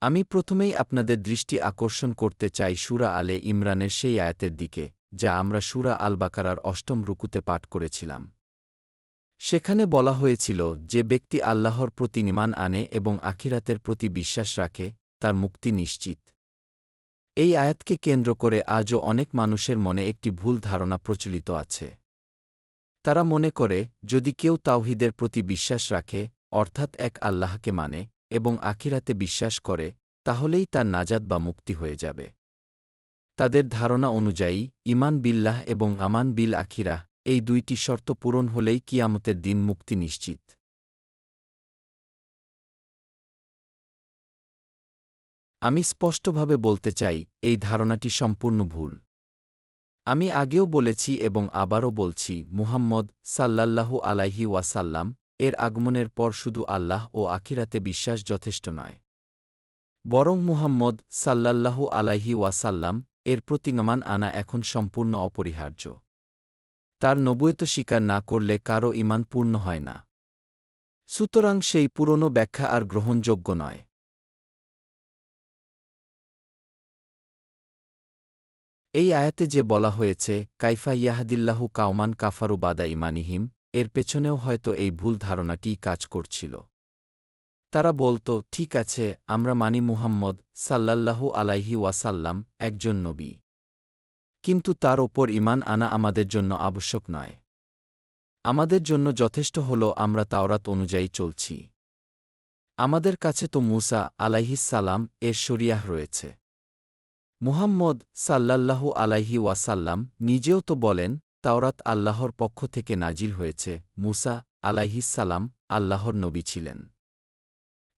আমি প্রথমেই আপনাদের দৃষ্টি আকর্ষণ করতে চাই সুরা আলে ইমরানের সেই আয়াতের দিকে, যা আমরা সুরা আল বাকারার অষ্টম রুকুতে পাঠ করেছিলাম। সেখানে বলা হয়েছিল, যে ব্যক্তি আল্লাহর প্রতি নিমান আনে এবং আখিরাতের প্রতি বিশ্বাস রাখে, তার মুক্তি নিশ্চিত। এই আয়াতকে কেন্দ্র করে আজও অনেক মানুষের মনে একটি ভুল ধারণা প্রচলিত আছে। তারা মনে করে, যদি কেউ তাওহিদের প্রতি বিশ্বাস রাখে, অর্থাৎ এক আল্লাহকে মানে এবং আখিরাতে বিশ্বাস করে, তাহলেই তার নাজাদ বা মুক্তি হয়ে যাবে। তাদের ধারণা অনুযায়ী ইমান বিল্লাহ এবং আমান বিল আখিরা এই দুইটি শর্ত পূরণ হলেই কিয়ামতের দিন মুক্তি নিশ্চিত। আমি স্পষ্টভাবে বলতে চাই, এই ধারণাটি সম্পূর্ণ ভুল। আমি আগেও বলেছি এবং আবারও বলছি, মুহাম্মদ সাল্লাল্লাহু আলাইহি ওয়াসাল্লাম এর আগমনের পর শুধু আল্লাহ ও আখিরাতে বিশ্বাস যথেষ্ট নয়। বরং মুহাম্মদ সাল্লাল্লাহু আলাইহি ওয়াসাল্লাম এর প্রতিগমান আনা এখন সম্পূর্ণ অপরিহার্য। তার নবুয়ত স্বীকার না করলে কারও ইমান পূর্ণ হয় না। সুতরাং সেই পুরনো ব্যাখ্যা আর গ্রহণযোগ্য নয়। এই আয়াতে যে বলা হয়েছে, কাইফা ইয়াহাদিল্লাহু কাউমান কাফারু বাদা ইমানিহিম এর পেছনেও হয়তো এই ভুল ধারণাটিই কাজ করছিল। তারা বলতো, ঠিক আছে, আমরা মানি মুহাম্মদ সাল্লাল্লাহু আলাইহি ওয়াসাল্লাম, একজন নবী। কিন্তু তার ওপর ইমান আনা আমাদের জন্য আবশ্যক নয়। আমাদের জন্য যথেষ্ট হল আমরা তাওরাত অনুযায়ী চলছি। আমাদের কাছে তো মুসা আলাইহিসাল্লাম এর শরিয়াহ রয়েছে। মুহাম্মদ সাল্লাল্লাহু আলাইহি ওয়াসাল্লাম নিজেও তো বলেন তাওরাত আল্লাহর পক্ষ থেকে নাজিল হয়েছে, মুসা আলাইহিসাল্লাম আল্লাহর নবী ছিলেন।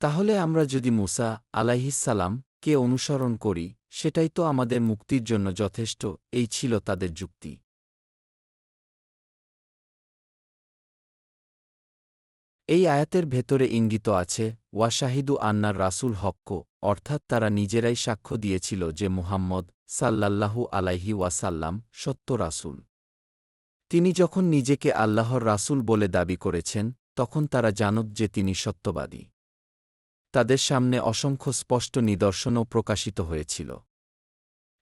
তাহলে আমরা যদি মুসা আলাইহিসাল্লাম কে অনুসরণ করি, সেটাই তো আমাদের মুক্তির জন্য যথেষ্ট, এই ছিল তাদের যুক্তি। এই আয়াতের ভেতরে ইঙ্গিত আছে, ওয়াশাহিদু আন্নার রাসুল হক্ক, অর্থাৎ তারা নিজেরাই সাক্ষ্য দিয়েছিল যে মুহাম্মদ সাল্লাল্লাহু আলাইহি ওয়াসাল্লাম সত্য রাসুল। তিনি যখন নিজেকে আল্লাহর রাসুল বলে দাবি করেছেন, তখন তারা জানত যে তিনি সত্যবাদী। তাদের সামনে অসংখ্য স্পষ্ট নিদর্শনও প্রকাশিত হয়েছিল।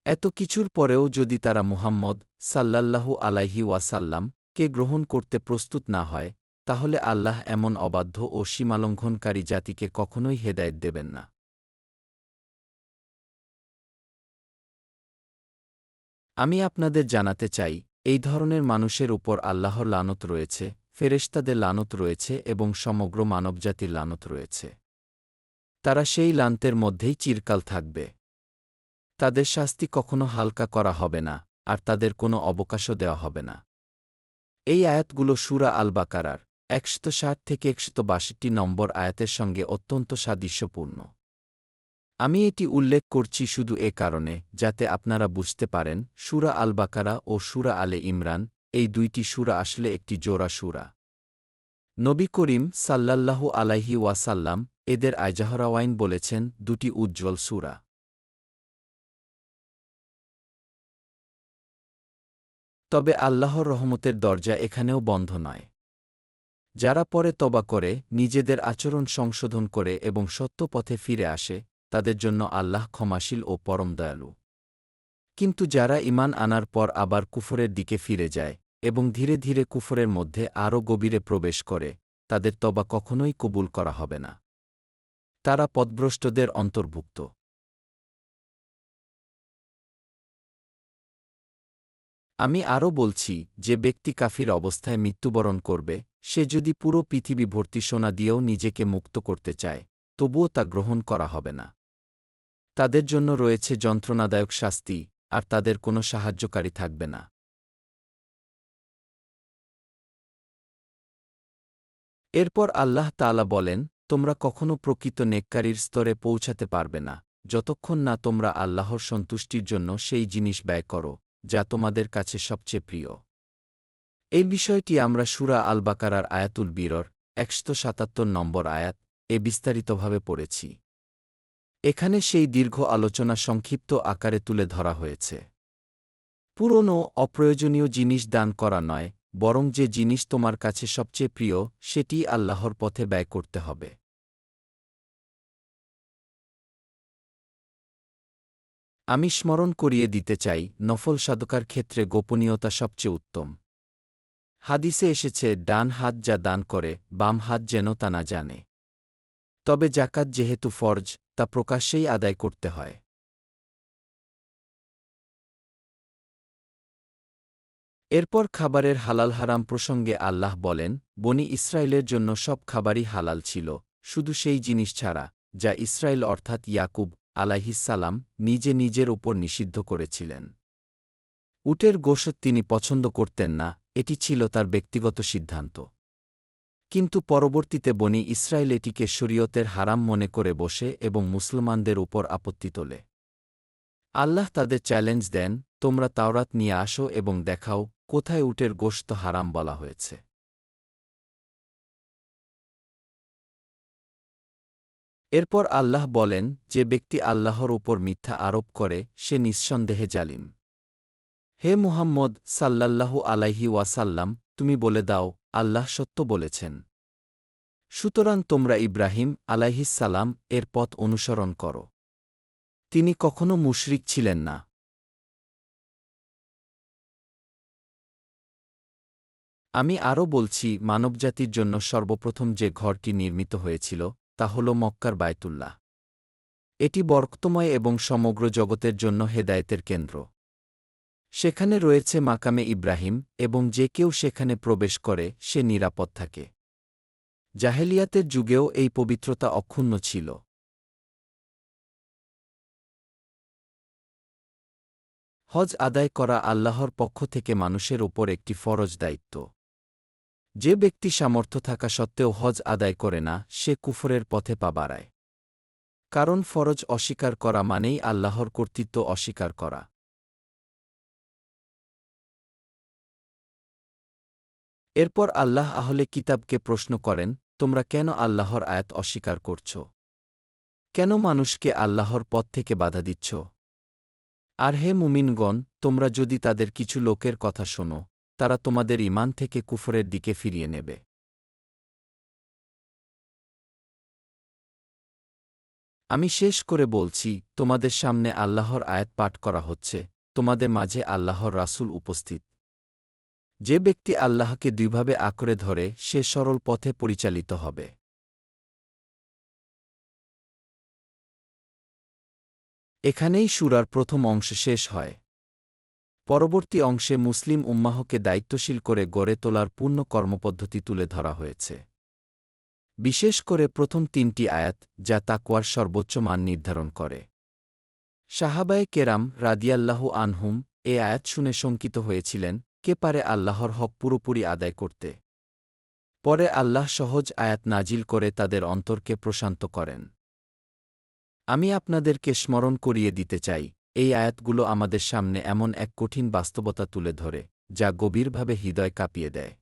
এত কিছুর পরেও যদি তারা মুহাম্মদ সাল্লাল্লাহু আলাইহি ওয়াসাল্লাম কে গ্রহণ করতে প্রস্তুত না হয়, তাহলে আল্লাহ এমন অবাধ্য ও সীমালঙ্ঘনকারী জাতিকে কখনোই হেদায়েত দেবেন না। আমি আপনাদের জানাতে চাই এই ধরনের মানুষের উপর আল্লাহর লানত রয়েছে, ফেরেশতাদের লানত রয়েছে এবং সমগ্র মানবজাতির লানত রয়েছে। তারা সেই লান্তের মধ্যেই চিরকাল থাকবে। তাদের শাস্তি কখনো হালকা করা হবে না, আর তাদের কোনো অবকাশও দেওয়া হবে না। এই আয়াতগুলো সুরা আল বাকারার একশত ষাট থেকে একশত বাষট্টি নম্বর আয়াতের সঙ্গে অত্যন্ত সাদৃশ্যপূর্ণ। আমি এটি উল্লেখ করছি শুধু এ কারণে, যাতে আপনারা বুঝতে পারেন, সুরা আল বাকারা ও সুরা আলে ইমরান এই দুইটি সুরা আসলে একটি জোড়া সুরা। নবী করিম সাল্লাল্লাহু আলাইহি ওয়াসাল্লাম এদের আইজাহরাওয়াইন বলেছেন, দুটি উজ্জ্বল সুরা। তবে আল্লাহর রহমতের দরজা এখানেও বন্ধ নয়। যারা পরে তবা করে, নিজেদের আচরণ সংশোধন করে এবং সত্য পথে ফিরে আসে তাদের জন্য আল্লাহ ক্ষমাশীল ও পরম দয়ালু। কিন্তু যারা ইমান আনার পর আবার কুফরের দিকে ফিরে যায় এবং ধীরে ধীরে কুফরের মধ্যে আরও গভীরে প্রবেশ করে, তাদের তবা কখনোই কবুল করা হবে না। তারা পদভ্রষ্টদের অন্তর্ভুক্ত। আমি আরও বলছি, যে ব্যক্তি কাফির অবস্থায় মৃত্যুবরণ করবে, সে যদি পুরো পৃথিবী ভর্তি সোনা দিয়েও নিজেকে মুক্ত করতে চায়, তবুও তা গ্রহণ করা হবে না। তাদের জন্য রয়েছে যন্ত্রণাদায়ক শাস্তি, আর তাদের কোনো সাহায্যকারী থাকবে না। এরপর আল্লাহ তালা বলেন, তোমরা কখনও প্রকৃত নেককারীর স্তরে পৌঁছাতে পারবে না। যতক্ষণ না তোমরা আল্লাহর সন্তুষ্টির জন্য সেই জিনিস ব্যয় করো, যা তোমাদের কাছে সবচেয়ে প্রিয়। এই বিষয়টি আমরা সুরা আল বাকারার আয়াতুল বীরর একশত সাতাত্তর নম্বর আয়াত এ বিস্তারিতভাবে পড়েছি। এখানে সেই দীর্ঘ আলোচনা সংক্ষিপ্ত আকারে তুলে ধরা হয়েছে। পুরনো, অপ্রয়োজনীয় জিনিস দান করা নয়, বরং যে জিনিস তোমার কাছে সবচেয়ে প্রিয়, সেটি আল্লাহর পথে ব্যয় করতে হবে। আমি স্মরণ করিয়ে দিতে চাই, নফল সাধকার ক্ষেত্রে গোপনীয়তা সবচেয়ে উত্তম। হাদিসে এসেছে, ডান হাত যা দান করে, বাম হাত যেন তা না জানে। তবে জাকাত যেহেতু ফরজ তা প্রকাশ্যেই আদায় করতে হয়। এরপর খাবারের হালাল হারাম প্রসঙ্গে আল্লাহ বলেন, বনি ইসরায়েলের জন্য সব খাবারই হালাল ছিল, শুধু সেই জিনিস ছাড়া, যা ইসরায়েল অর্থাৎ ইয়াকুব আলাইহিসালাম নিজে নিজের ওপর নিষিদ্ধ করেছিলেন। উটের গোশত তিনি পছন্দ করতেন না, এটি ছিল তার ব্যক্তিগত সিদ্ধান্ত। কিন্তু পরবর্তীতে বনি ইসরায়েল এটিকে শরীয়তের হারাম মনে করে বসে এবং মুসলমানদের উপর আপত্তি তোলে। আল্লাহ তাদের চ্যালেঞ্জ দেন, তোমরা তাওরাত নিয়ে আসো এবং দেখাও, কোথায় উটের গোশত হারাম বলা হয়েছে? এরপর আল্লাহ বলেন, যে ব্যক্তি আল্লাহর উপর মিথ্যা আরোপ করে, সে নিঃসন্দেহে জালিম। হে মুহাম্মদ সাল্লাল্লাহু আলাইহি ওয়াসাল্লাম, তুমি বলে দাও, আল্লাহ সত্য বলেছেন। সুতরাং তোমরা ইব্রাহিম আলাইহিসাল্লাম এর পথ অনুসরণ করো। তিনি কখনো মুশরিক ছিলেন না। আমি আরও বলছি, মানবজাতির জন্য সর্বপ্রথম যে ঘরটি নির্মিত হয়েছিল, তা হল মক্কার বায়তুল্লাহ এটি বরক্তময় এবং সমগ্র জগতের জন্য হেদায়েতের কেন্দ্র। সেখানে রয়েছে মাকামে ইব্রাহিম এবং যে কেউ সেখানে প্রবেশ করে, সে নিরাপদ থাকে। জাহেলিয়াতের যুগেও এই পবিত্রতা অক্ষুণ্ণ ছিল। হজ আদায় করা আল্লাহর পক্ষ থেকে মানুষের ওপর একটি ফরজ দায়িত্ব। যে ব্যক্তি সামর্থ্য থাকা সত্ত্বেও হজ আদায় করে না, সে কুফরের পথে পা বাড়ায়। কারণ ফরজ অস্বীকার করা মানেই আল্লাহর কর্তৃত্ব অস্বীকার করা। এরপর আল্লাহ আহলে কিতাবকে প্রশ্ন করেন, তোমরা কেন আল্লাহর আয়াত অস্বীকার করছ? কেন মানুষকে আল্লাহর পথ থেকে বাধা দিচ্ছ? আর হে মুমিনগণ, তোমরা যদি তাদের কিছু লোকের কথা শোনো, তারা তোমাদের ইমান থেকে কুফরের দিকে ফিরিয়ে নেবে। আমি শেষ করে বলছি, তোমাদের সামনে আল্লাহর আয়াত পাঠ করা হচ্ছে, তোমাদের মাঝে আল্লাহর রাসূল উপস্থিত। যে ব্যক্তি আল্লাহকে দুইভাবে আঁকড়ে ধরে, সে সরল পথে পরিচালিত হবে। এখানেই সুরার প্রথম অংশ শেষ হয়। পরবর্তী অংশে মুসলিম উম্মাহকে দায়িত্বশীল করে গড়ে তোলার পূর্ণ কর্মপদ্ধতি তুলে ধরা হয়েছে। বিশেষ করে প্রথম তিনটি আয়াত, যা তাকুয়ার সর্বোচ্চ মান নির্ধারণ করে। সাহাবায়ে কেরাম রাদিয়াল্লাহু আনহুম এ আয়াত শুনে শঙ্কিত হয়েছিলেন কে পারে আল্লাহর হক পুরোপুরি আদায় করতে? পরে আল্লাহ সহজ আয়াত নাজিল করে তাদের অন্তরকে প্রশান্ত করেন। আমি আপনাদেরকে স্মরণ করিয়ে দিতে চাই, এই আয়াতগুলো আমাদের সামনে এমন এক কঠিন বাস্তবতা তুলে ধরে, যা গভীরভাবে হৃদয় কাঁপিয়ে দেয়।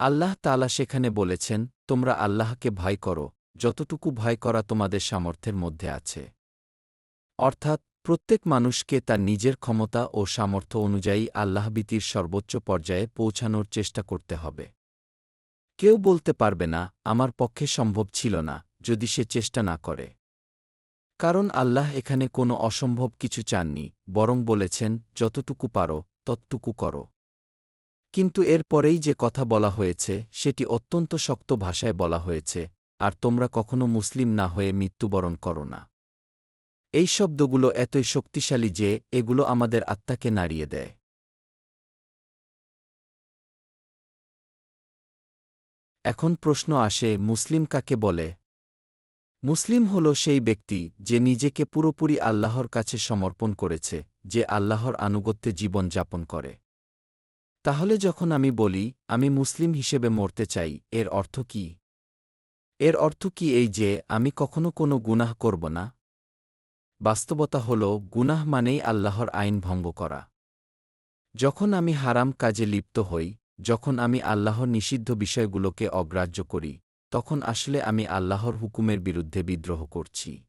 আল্লাহ তালা সেখানে বলেছেন, তোমরা আল্লাহকে ভয় করো, যতটুকু ভয় করা তোমাদের সামর্থ্যের মধ্যে আছে। অর্থাৎ প্রত্যেক মানুষকে তার নিজের ক্ষমতা ও সামর্থ্য অনুযায়ী আল্লাহবিতির সর্বোচ্চ পর্যায়ে পৌঁছানোর চেষ্টা করতে হবে। কেউ বলতে পারবে না, আমার পক্ষে সম্ভব ছিল না, যদি সে চেষ্টা না করে। কারণ আল্লাহ এখানে কোনো অসম্ভব কিছু চাননি, বরং বলেছেন, যতটুকু পারো, ততটুকু করো। কিন্তু এর পরেই যে কথা বলা হয়েছে, সেটি অত্যন্ত শক্ত ভাষায় বলা হয়েছে, আর তোমরা কখনো মুসলিম না হয়ে মৃত্যুবরণ করো না। এই শব্দগুলো এতই শক্তিশালী যে এগুলো আমাদের আত্মাকে নাড়িয়ে দেয়। এখন প্রশ্ন আসে, মুসলিম কাকে বলে? মুসলিম হল সেই ব্যক্তি যে নিজেকে পুরোপুরি আল্লাহর কাছে সমর্পণ করেছে, যে আল্লাহর আনুগত্যে জীবন যাপন করে। তাহলে যখন আমি বলি, আমি মুসলিম হিসেবে মরতে চাই, এর অর্থ কি? এর অর্থ কি এই যে, আমি কখনো কোনো গুনাহ করব না? বাস্তবতা হল, গুনাহ মানেই আল্লাহর আইন ভঙ্গ করা। যখন আমি হারাম কাজে লিপ্ত হই, যখন আমি আল্লাহর নিষিদ্ধ বিষয়গুলোকে অগ্রাহ্য করি, তখন আসলে আমি আল্লাহর হুকুমের বিরুদ্ধে বিদ্রোহ করছি।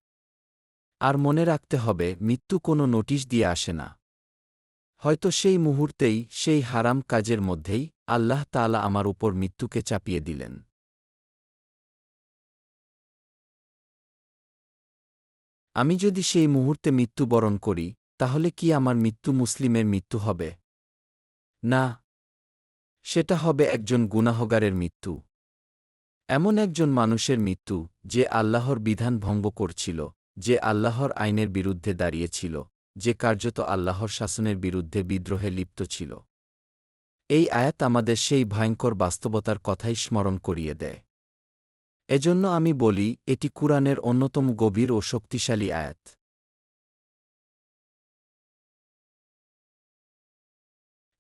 আর মনে রাখতে হবে, মৃত্যু কোনো নোটিশ দিয়ে আসে না। হয়তো সেই মুহূর্তেই, সেই হারাম কাজের মধ্যেই, আল্লাহ তালা আমার উপর মৃত্যুকে চাপিয়ে দিলেন। আমি যদি সেই মুহূর্তে মৃত্যুবরণ করি, তাহলে কি আমার মৃত্যু মুসলিমের মৃত্যু হবে? না। সেটা হবে একজন গুনাহগারের মৃত্যু। এমন একজন মানুষের মৃত্যু, যে আল্লাহর বিধান ভঙ্গ করছিল, যে আল্লাহর আইনের বিরুদ্ধে দাঁড়িয়েছিল, যে কার্যত আল্লাহর শাসনের বিরুদ্ধে বিদ্রোহে লিপ্ত ছিল। এই আয়াত আমাদের সেই ভয়ঙ্কর বাস্তবতার কথাই স্মরণ করিয়ে দেয়। এজন্য আমি বলি, এটি কুরআনের অন্যতম গভীর ও শক্তিশালী আয়াত।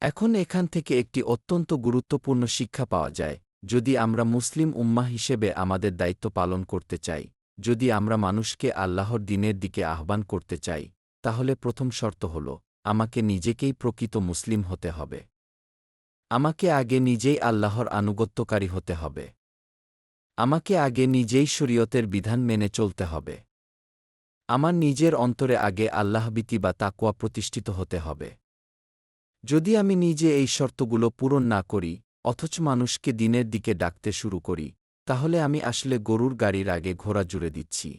এখন এখান থেকে একটি অত্যন্ত গুরুত্বপূর্ণ শিক্ষা পাওয়া যায়, যদি আমরা মুসলিম উম্মাহ হিসেবে আমাদের দায়িত্ব পালন করতে চাই, যদি আমরা মানুষকে আল্লাহর দিনের দিকে আহ্বান করতে চাই, তাহলে প্রথম শর্ত হল, আমাকে নিজেকেই প্রকৃত মুসলিম হতে হবে। আমাকে আগে নিজেই আল্লাহর আনুগত্যকারী হতে হবে। আমাকে আগে নিজেই শরীয়তের বিধান মেনে চলতে হবে। আমার নিজের অন্তরে আগে আল্লাহবিতি বা তাকুয়া প্রতিষ্ঠিত হতে হবে। যদি আমি নিজে এই শর্তগুলো পূরণ না করি, অথচ মানুষকে দিনের দিকে ডাকতে শুরু করি, তাহলে আমি আসলে গরুর গাড়ির আগে ঘোড়া জুড়ে দিচ্ছি।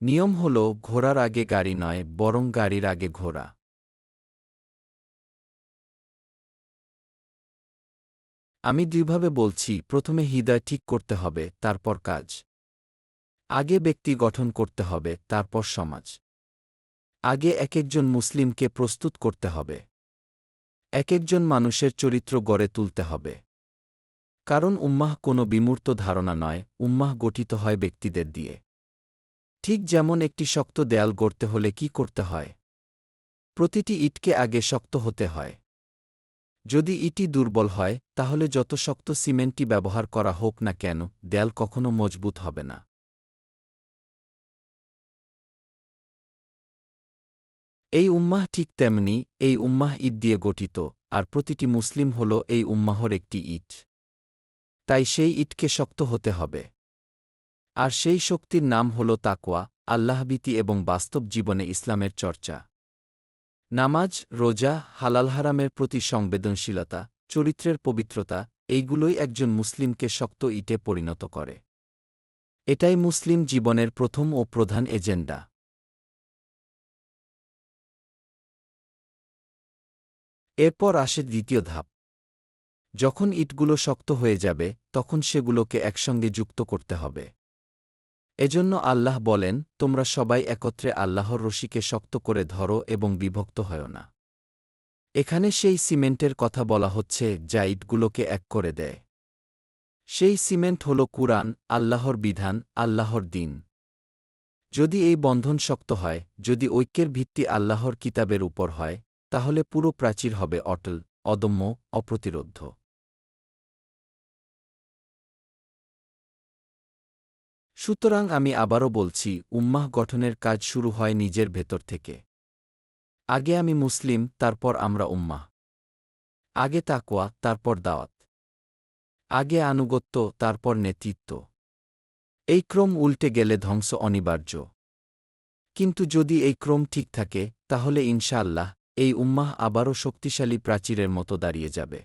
নিয়ম হল, ঘোড়ার আগে গাড়ি নয়, বরং গাড়ির আগে ঘোড়া। আমি দুইভাবে বলছি, প্রথমে হৃদয় ঠিক করতে হবে, তারপর কাজ। আগে ব্যক্তি গঠন করতে হবে, তারপর সমাজ। আগে এক একজন মুসলিমকে প্রস্তুত করতে হবে। এক একজন মানুষের চরিত্র গড়ে তুলতে হবে। কারণ উম্মাহ কোনো বিমূর্ত ধারণা নয়, উম্মাহ গঠিত হয় ব্যক্তিদের দিয়ে। ঠিক যেমন একটি শক্ত দেয়াল গড়তে হলে কি করতে হয়? প্রতিটি ইটকে আগে শক্ত হতে হয়। যদি ইটি দুর্বল হয়, তাহলে যত শক্ত সিমেন্টটি ব্যবহার করা হোক না কেন, দেয়াল কখনো মজবুত হবে না। এই উম্মাহ ঠিক তেমনি, এই উম্মাহ ঈদ দিয়ে গঠিত, আর প্রতিটি মুসলিম হল এই উম্মাহর একটি ইট। তাই সেই ইটকে শক্ত হতে হবে। আর সেই শক্তির নাম হল তাকওয়া, আল্লাহবীতি এবং বাস্তব জীবনে ইসলামের চর্চা। নামাজ, রোজা, হালাল হারামের প্রতি সংবেদনশীলতা, চরিত্রের পবিত্রতা, এইগুলোই একজন মুসলিমকে শক্ত ইটে পরিণত করে। এটাই মুসলিম জীবনের প্রথম ও প্রধান এজেন্ডা। এরপর আসে দ্বিতীয় ধাপ। যখন ইটগুলো শক্ত হয়ে যাবে, তখন সেগুলোকে একসঙ্গে যুক্ত করতে হবে। এজন্য আল্লাহ বলেন, তোমরা সবাই একত্রে আল্লাহর রশিকে শক্ত করে ধরো এবং বিভক্ত হয় না। এখানে সেই সিমেন্টের কথা বলা হচ্ছে, যা ইটগুলোকে এক করে দেয়। সেই সিমেন্ট হল কুরআন, আল্লাহর বিধান, আল্লাহর দিন। যদি এই বন্ধন শক্ত হয়, যদি ঐক্যের ভিত্তি আল্লাহর কিতাবের উপর হয়, তাহলে পুরো প্রাচীর হবে অটল, অদম্য, অপ্রতিরোধ্য। সুতরাং আমি আবারও বলছি, উম্মাহ গঠনের কাজ শুরু হয় নিজের ভেতর থেকে। আগে আমি মুসলিম, তারপর আমরা উম্মাহ। আগে তাকোয়া তারপর দাওয়াত। আগে আনুগত্য, তারপর নেতৃত্ব। এই ক্রম উল্টে গেলে ধ্বংস অনিবার্য। কিন্তু যদি এই ক্রম ঠিক থাকে, তাহলে ইনশাআল্লাহ, এই উম্মাহ আবারও শক্তিশালী প্রাচীরের মতো দাঁড়িয়ে যাবে।